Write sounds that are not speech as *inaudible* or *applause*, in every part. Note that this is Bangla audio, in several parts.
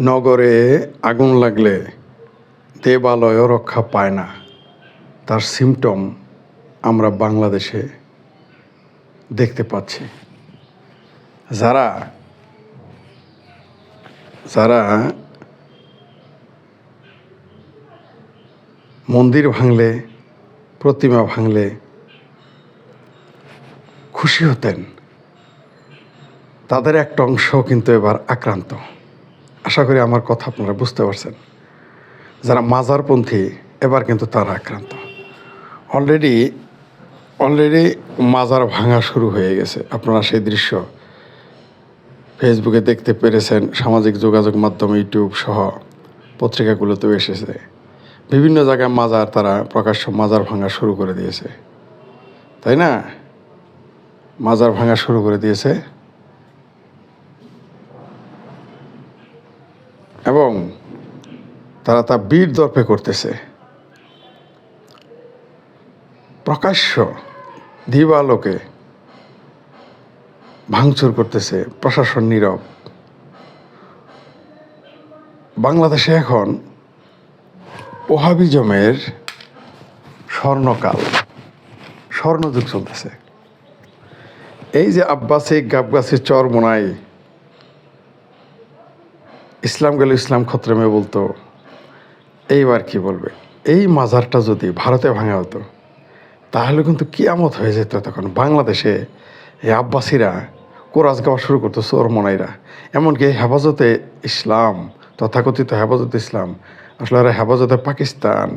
নগরে আগুন লাগলে দেবালয়ও রক্ষা পায় না। তার সিমটম আমরা বাংলাদেশে দেখতে পাচ্ছি। যারা যারা মন্দির ভাঙলে, প্রতিমা ভাঙলে খুশি হতেন, তাদের একটা অংশ কিন্তু এবার আক্রান্ত। আশা করি আমার কথা আপনারা বুঝতে পারছেন। যারা মাজারপন্থী, এবার কিন্তু তারা আক্রান্ত। অলরেডি অলরেডি মাজার ভাঙা শুরু হয়ে গেছে। আপনারা সেই দৃশ্য ফেসবুকে দেখতে পেরেছেন। সামাজিক যোগাযোগ মাধ্যম ইউটিউব সহ পত্রিকাগুলোতেও এসেছে। বিভিন্ন জায়গায় মাজার, তারা প্রকাশ্য মাজার ভাঙা শুরু করে দিয়েছে। তাই না? মাজার ভাঙা শুরু করে দিয়েছে। এবং তারা তা বীর দর্পে করতেছে। প্রকাশ্য দিবালোকে ভাঙচুর করতেছে প্রশাসন নীরব। বাংলাদেশে এখন ওহাবিজমের স্বর্ণকাল, স্বর্ণযুগ চলতেছে। এই যে গাবগাছি চর মোনাই ইসলাম গেল ইসলাম খত্রেমে বলতো, এইবার কি বলবে? এই মাজারটা যদি ভারতে ভাঙা হতো, তাহলে কিন্তু কিয়ামত হয়ে যেত তখন। বাংলাদেশে এই আব্বাসীরা কোরাজ গাওয়া শুরু করতো চোরমনাইরা এমনকি হেফাজতে ইসলাম, তথাকথিত হেফাজতে ইসলাম, আসলে এরা হেফাজতে পাকিস্তান,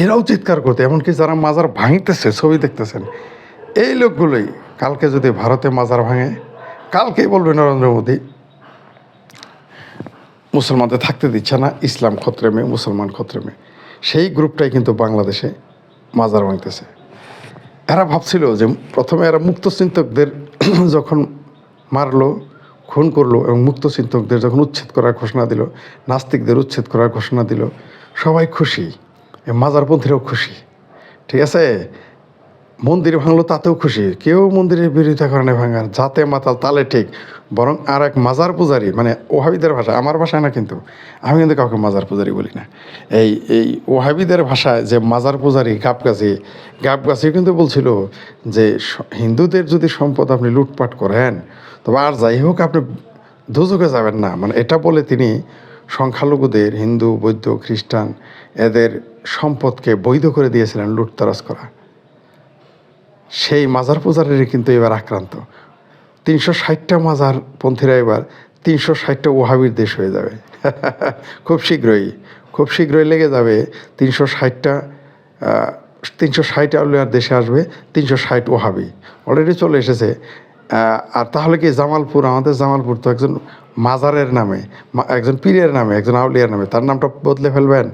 এরাও চিৎকার করতো। এমনকি যারা মাজার ভাঙতেছে, ছবি দেখতেছেন, এই লোকগুলোই কালকে যদি ভারতে মাজার ভাঙে, কালকেই বলবে নরেন্দ্র মোদী মুসলমানদের থাকতে দিচ্ছে না, ইসলাম খত্রেমে মুসলমান খত্রেমে সেই গ্রুপটাই কিন্তু বাংলাদেশে মাজার ভাঙতেছে এরা ভাবছিল যে প্রথমে এরা মুক্তচিন্তকদের *clears throat* যখন মারলো, খুন করল এবং মুক্তচিন্তকদের যখন উচ্ছেদ করার ঘোষণা দিল, নাস্তিকদের উচ্ছেদ করার ঘোষণা দিল, সবাই খুশি মাজারপন্থীরাও খুশি। ঠিক আছে? মন্দির ভাঙলো তাতেও খুশি। কেউ মন্দিরের বিরোধিতা করে না ভাঙার যাতে মাতাল, তালে ঠিক। বরং আর এক মাজার পূজারি মানে ওহাবিদের ভাষা, আমার ভাষায় না কিন্তু, আমি কিন্তু কাউকে মাজার পূজারি বলি না। এই এই ওহাবিদের ভাষায় যে মাজার পূজারি, গাবগাছি গাবগাছি কিন্তু বলছিল যে হিন্দুদের যদি সম্পদ আপনি লুটপাট করেন তবে আর যাই হোক আপনি দুযোগে যাবেন না। মানে এটা বলে তিনি সংখ্যালঘুদের, হিন্দু, বৌদ্ধ, খ্রিস্টান, এদের সম্পদকে বৈধ করে দিয়েছিলেন লুটতরাজ করা। সেই মাজার পূজারেরই কিন্তু এবার আক্রান্ত। তিনশো ষাটটা মাজার পন্থীরা এবার তিনশো ষাটটা ওহাবির দেশ হয়ে যাবে। *laughs* খুব শীঘ্রই খুব শীঘ্রই লেগে যাবে তিনশো ষাটটা তিনশো ষাট আউলিয়ার দেশে আসবে তিনশো ষাট ওহাবি অলরেডি চলে এসেছে। আর তাহলে কি জামালপুর, আমাদের জামালপুর তো একজন মাজারের নামে একজন পীরের নামে, একজন আউলিয়ার নামে, তার নামটা বদলে ফেলবেন।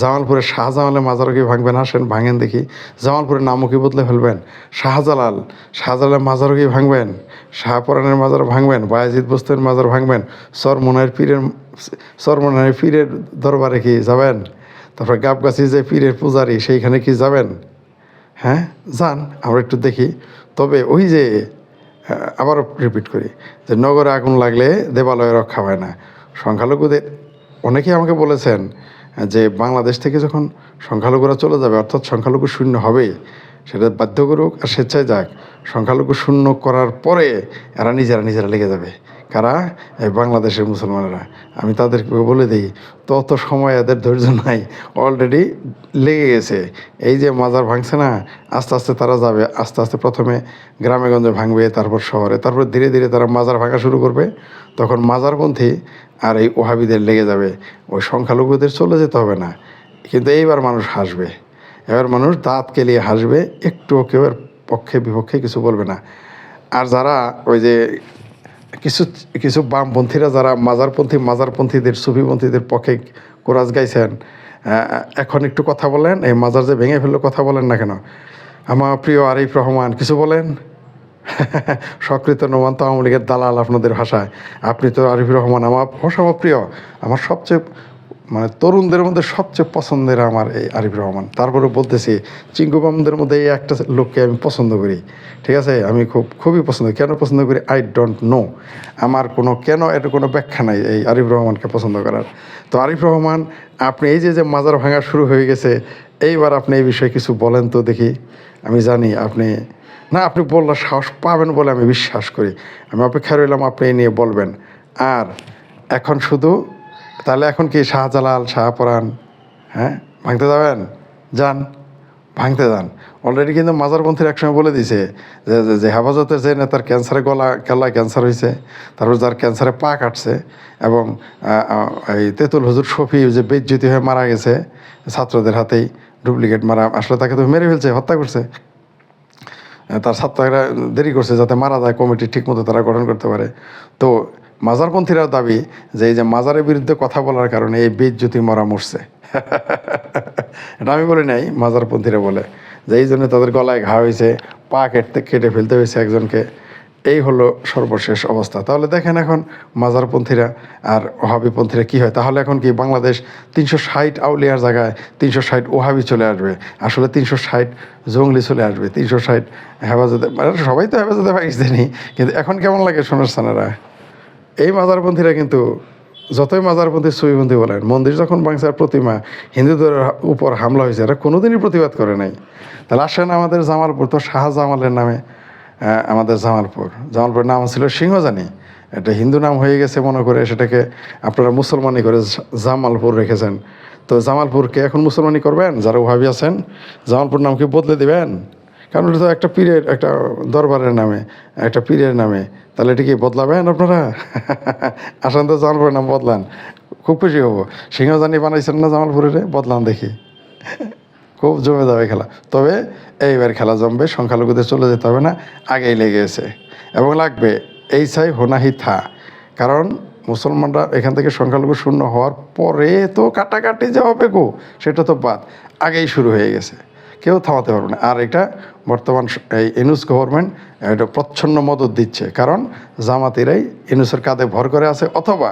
জামালপুরের শাহজামালের মাজারও কি ভাঙবেন? আসেন, ভাঙেন দেখি। জামালপুরের নামও কি বদলে ফেলবেন? শাহজালাল, শাহজালালের মাজারও কি ভাঙবেন? শাহপরানের মাজার ভাঙবেন? বায়াজিদ বস্তুর মাজার ভাঙবেন? সরমনের পীরের সরমনের পীরের দরবারে কি যাবেন? তারপর গাবগাছি যে পীরের পূজারি, সেইখানে কি যাবেন? হ্যাঁ যান, আমরা একটু দেখি। তবে ওই যে আবারও রিপিট করি, যে নগরে আগুন লাগলে দেবালয়ে রক্ষা হয় না। সংখ্যালঘুদের, অনেকেই আমাকে বলেছেন যে বাংলাদেশ থেকে যখন সংখ্যালঘুরা চলে যাবে, অর্থাৎ সংখ্যালঘু শূন্য হবে সেটা বাধ্য করুক আর স্বেচ্ছায় যাক। সংখ্যালঘু শূন্য করার পরে এরা নিজেরা নিজেরা লেগে যাবে। কারা? এই বাংলাদেশের মুসলমানেরা। আমি তাদেরকে বলে দিই, তত সময় এদের ধৈর্য নাই অলরেডি লেগে গেছে। এই যে মাজার ভাঙছে না, আস্তে আস্তে তারা যাবে। আস্তে আস্তে প্রথমে গ্রামে গঞ্জে ভাঙবে, তারপর শহরে। তারপর ধীরে ধীরে তারা মাজার ভাঙা শুরু করবে। তখন মাজারপন্থী আর এই ওহাবিদের লেগে যাবে। ওই সংখ্যালঘুদের চলে যেতে হবে না। কিন্তু এইবার মানুষ হাসবে। এবার মানুষ দাঁত কেলিয়ে হাসবে, একটুও কেউ এর পক্ষে বিপক্ষে কিছু বলবে না। আর যারা ওই যে কিছু কিছু বামপন্থীরা যারা মাজারপন্থী, মাজারপন্থীদের, সুফিপন্থীদের পক্ষে কোরাজ গাইছেন এখন একটু কথা বলেন, এই মাজার যে ভেঙে ফেলল কথা বলেন না কেন? আমার প্রিয় আরিফ রহমান, কিছু বলেন? সকৃত নোমান তো আওয়ামী লীগের দালাল আপনাদের ভাষায়। আপনি তো আরিফ রহমান, আমার অসম প্রিয়। আমার সবচেয়ে মানে তরুণদের মধ্যে সবচেয়ে পছন্দের আমার এই আরিফ রহমান। তারপরে বলতেছি, চিঙ্কু বামদের মধ্যে এই একটা লোককে আমি পছন্দ করি। ঠিক আছে? আমি খুব, খুবই পছন্দ কেন পছন্দ করি? আই ডোন্ট নো আমার কোনো, কেন এটা কোনো ব্যাখ্যা নাই এই আরিফ রহমানকে পছন্দ করার। তো আরিফ রহমান, আপনি এই যে যে মাজার ভাঙা শুরু হয়ে গেছে, এইবার আপনি এই বিষয়ে কিছু বলেন তো দেখি। আমি জানি আপনি, না, আপনি বললে সাহস পাবেন বলে আমি বিশ্বাস করি। আমি অপেক্ষা রইলাম, আপনি এই নিয়ে বলবেন। আর এখন শুধু তাহলে এখন কি শাহজালাল শাহপরান হ্যাঁ? ভাঙতে যাবেন? যান, ভাঙতে যান। অলরেডি কিন্তু মাজারপন্থীর একসময় বলে দিছে যে, যে- হেফাজতের যে নেতার ক্যান্সারে গলা, গলায় ক্যান্সার হয়েছে, তারপর যার ক্যান্সারে পা কাটছে এবং এই তেঁতুল হুজুর শফি যে বেজ্জতি হয়ে মারা গেছে, ছাত্রদের হাতেই ডুপ্লিকেট মারা, আসলে তাকে তো মেরে ফেলছে, হত্যা করছে। তার ছাত্ররা দেরি করছে যাতে মারা যায়, কমিটি ঠিকমতো তারা গঠন করতে পারে। তো মাজারপন্থীরাও দাবি যে এই যে মাজারের বিরুদ্ধে কথা বলার কারণে এই বেজ্জতি মরা মরছে। এটা আমি বলি নাই, মাজারপন্থীরা বলে। যে এই জন্য তাদের গলায় ঘা হয়েছে, পা কেটে কেটে ফেলতে হয়েছে একজনকে, এই হলো সর্বশেষ অবস্থা। তাহলে দেখেন এখন মাজারপন্থীরা আর ওহাবিপন্থীরা কি হয়? তাহলে এখন কি বাংলাদেশ তিনশো ষাট আউলিয়ার জায়গায় তিনশো ষাট ওহাবি চলে আসবে? আসলে তিনশো ষাট জঙ্গলি চলে আসবে, তিনশো ষাট হেফাজতে মানে সবাই তো হেফাজতে পাকিস্তানি, কিন্তু এখন কেমন লাগে সোনার সানারা? এই মাজারপন্থীরা কিন্তু যতই মাজারপন্থী সুইপন্থী বলেন, মন্দির যখন বাংসার প্রতিমা, হিন্দুদের উপর হামলা হয়েছে, এরা কোনোদিনই প্রতিবাদ করে নাই। তাহলে আসেন আমাদের জামালপুর, তো শাহজামালের নামে আমাদের জামালপুর। জামালপুরের নাম ছিল সিংহজানি। এটা হিন্দু নাম হয়ে গেছে মনে করে, সেটাকে আপনারা মুসলমানি করে জামালপুর রেখেছেন। তো জামালপুরকে এখন মুসলমানি করবেন? যারা ওহাবি আছেন, জামালপুর নাম কি বদলে দিবেন? কারণ এটা তো একটা পীরের, একটা দরবারের নামে, একটা পীরের নামে। তাহলে এটা কি বদলাবেন আপনারা? *laughs* আসান তো জামালপুরের নাম বদলান। খুব খুশি হব। সিংহজানি বানাইছেন না জামালপুরের? বদলান দেখি। *laughs* খুব জমে যাবে খেলা। তবে এইবার খেলা জমবে, সংখ্যালঘুদের চলে যেতে হবে না, আগেই লেগে গেছে। এবং লাগবে এই চাই হোনাহি থা। কারণ মুসলমানরা এখান থেকে সংখ্যালঘু শূন্য হওয়ার পরে তো কাটাকাটি যে হবে গো সেটা তো বাদ। আগেই শুরু হয়ে গেছে। কেউ থামাতে পারবে না। আর এটা বর্তমান এই এনুস গভর্নমেন্ট এটা প্রচ্ছন্ন মদত দিচ্ছে। কারণ জামাতিরাই এনুসের কাঁধে ভর করে আছে, অথবা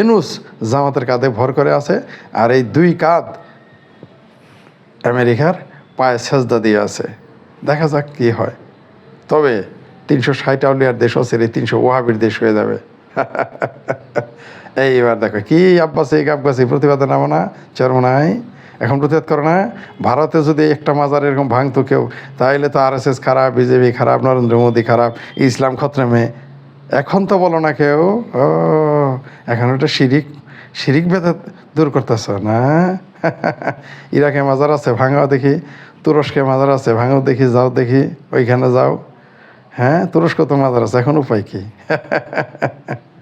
এনুস জামাতের কাঁধে ভর করে আছে, আর এই দুই কাঁধ আমেরিকার পায়ে সেজদা দিয়ে আছে। দেখা যাক কী হয়। তবে তিনশো ষাট আউলিয়ার দেশ আছে, এই তিনশো ওয়াহাবির দেশ হয়ে যাবে। *laughs* এইবার দেখো, কি আব্বাসি আব্বাসি প্রতিবাদে নামো না চরমনাই এখন প্রতিবাদ করো না। ভারতে যদি একটা মাজার এরকম ভাঙতো কেউ তাহলে তো আর এস এস খারাপ, বিজেপি খারাপ, নরেন্দ্র মোদী খারাপ, ইসলাম খত্রেমে এখন তো বলো না কেউ, ও, এখন ওটা শিরিক শিরিক বেদে দূর করতেছ না। ইরাকে মাজার আছে, ভাঙাও দেখি, তুরস্কে মাজার আছে, ভাঙাও দেখি, যাও দেখি, ওইখানে যাও। হ্যাঁ তুরস্ক তো মাজার আছে, এখন উপায় কি? *laughs*